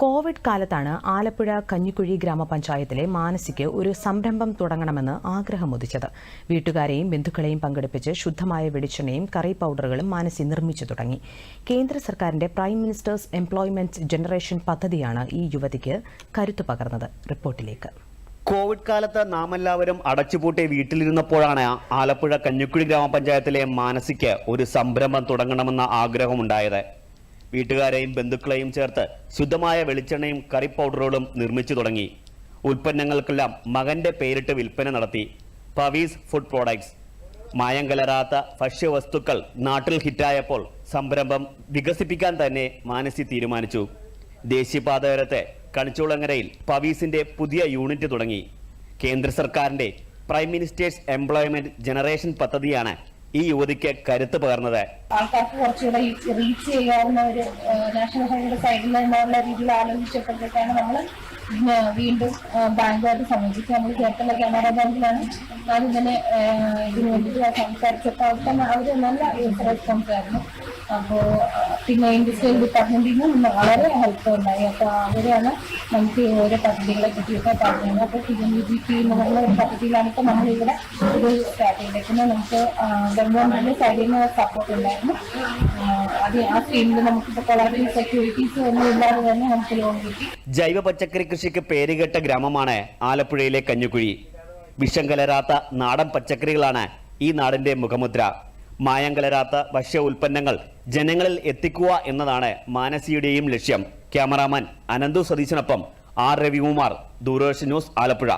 Covid കാലത്താണ് ആലപ്പുഴ കഞ്ഞിക്കുഴി ഗ്രാമപഞ്ചായത്തിലെ മാനസിക്ക് ഒരു സംരംഭം തുടങ്ങണമെന്ന് ആഗ്രഹമുദിച്ചത് വീട്ടുകാരെയും ബന്ധുക്കളെയും പങ്കെടുപ്പിച്ച് ശുദ്ധമായ വെളിച്ചെണ്ണയും കറി പൗഡറുകളും മാനസി നിർമ്മിച്ചു തുടങ്ങി. കേന്ദ്ര സർക്കാരിന്റെ പ്രൈം മിനിസ്റ്റേഴ്സ് എംപ്ലോയ്മെന്റ് ജനറേഷൻ പദ്ധതിയാണ് ഈ യുവതിക്ക് കരുത്തു പകർന്നത്. റിപ്പോർട്ടിലേക്ക്. കോവിഡ് കാലത്ത് നാം എല്ലാവരും അടച്ചുപൂട്ടി വീട്ടിലിരുന്നപ്പോഴാണ് ആലപ്പുഴ കഞ്ഞിക്കുഴി ഗ്രാമപഞ്ചായത്തിലെ മാനസിക്ക് ഒരു സംരംഭം തുടങ്ങണമെന്ന ആഗ്രഹമുണ്ടായത്. വീട്ടുകാരെയും ബന്ധുക്കളെയും ചേർത്ത് ശുദ്ധമായ വെളിച്ചെണ്ണയും കറി പൗഡറുകളും നിർമ്മിച്ചു തുടങ്ങി. ഉൽപ്പന്നങ്ങൾക്കെല്ലാം മകന്റെ പേരിട്ട് വിൽപ്പന നടത്തി. Pavees food products. മായം കലരാത്ത ഭക്ഷ്യവസ്തുക്കൾ നാട്ടിൽ ഹിറ്റായപ്പോൾ സംരംഭം വികസിപ്പിക്കാൻ തന്നെ മാനസി തീരുമാനിച്ചു. ദേശീയപാതയോരത്തെ കണിച്ചുളങ്ങരയിൽ പവീസിന്റെ പുതിയ യൂണിറ്റ് തുടങ്ങി. കേന്ദ്ര സർക്കാരിന്റെ പ്രൈം മിനിസ്റ്റേഴ്സ് എംപ്ലോയ്മെന്റ് ജനറേഷൻ പദ്ധതിയാണ് ഈ യുവതിക്ക് കരുത്ത് പകർന്നത്? ആൾക്കാർക്ക് കുറച്ചുകൂടെ റീച്ച് ചെയ്യാവുന്ന ഒരു നാഷണൽ ഹൈവേയുടെ സൈഡിൽ നിന്നുള്ള രീതിയിൽ ആലോചിച്ചപ്പോഴത്തേക്കാണ് നമ്മൾ വീണ്ടും ബാങ്കുമായിട്ട് സമീപിച്ച് നമ്മൾ കേരള കാനറ ബാങ്കിലാണ്. ഞാനിങ്ങനെ ഏഹ്, ഇതിന് വേണ്ടിയിട്ട് സംസാരിച്ചപ്പോൾ അവിടെ തന്നെ അവർ നല്ല റെസ്പോൺസ് ആയിരുന്നു അപ്പോൾ പിന്നെ ഇൻഡസ്ട്രിയൽ ഡിപ്പാർട്ട്മെന്റിൽ നിന്ന് വളരെ ഹെൽപ്പ് ഉണ്ടായി. അപ്പോൾ അവരാണ് നമുക്ക് ഓരോ പദ്ധതികളെ പറ്റിയൊക്കെ പറഞ്ഞത്. അപ്പോൾ പി എം ജി പി എന്ന് പറഞ്ഞ ഒരു പദ്ധതിയിലാണ് ഇപ്പോൾ നമ്മളിവിടെ ഇത് സ്റ്റാർട്ട് ചെയ്തേക്കുന്നത് നമുക്ക് ഗവൺമെന്റിന്റെ സൈഡിൽ നിന്ന് സപ്പോർട്ട് ഉണ്ടായിരുന്നു. ജൈവ പച്ചക്കറി കൃഷിക്ക് പേരുകേട്ട ഗ്രാമമാണ് ആലപ്പുഴയിലെ കഞ്ഞുകുഴി വിഷം കലരാത്ത നാടൻ പച്ചക്കറികളാണ് ഈ നാടിന്റെ മുഖമുദ്ര. മായം കലരാത്ത ഭക്ഷ്യ ഉൽപ്പന്നങ്ങൾ ജനങ്ങളിൽ എത്തിക്കുക എന്നതാണ് മാനസിയുടെയും ലക്ഷ്യം. ക്യാമറാമാൻ അനന്തു സതീശനൊപ്പം ആർ രവികുമാർ ദൂരദർശൻ ന്യൂസ് ആലപ്പുഴ.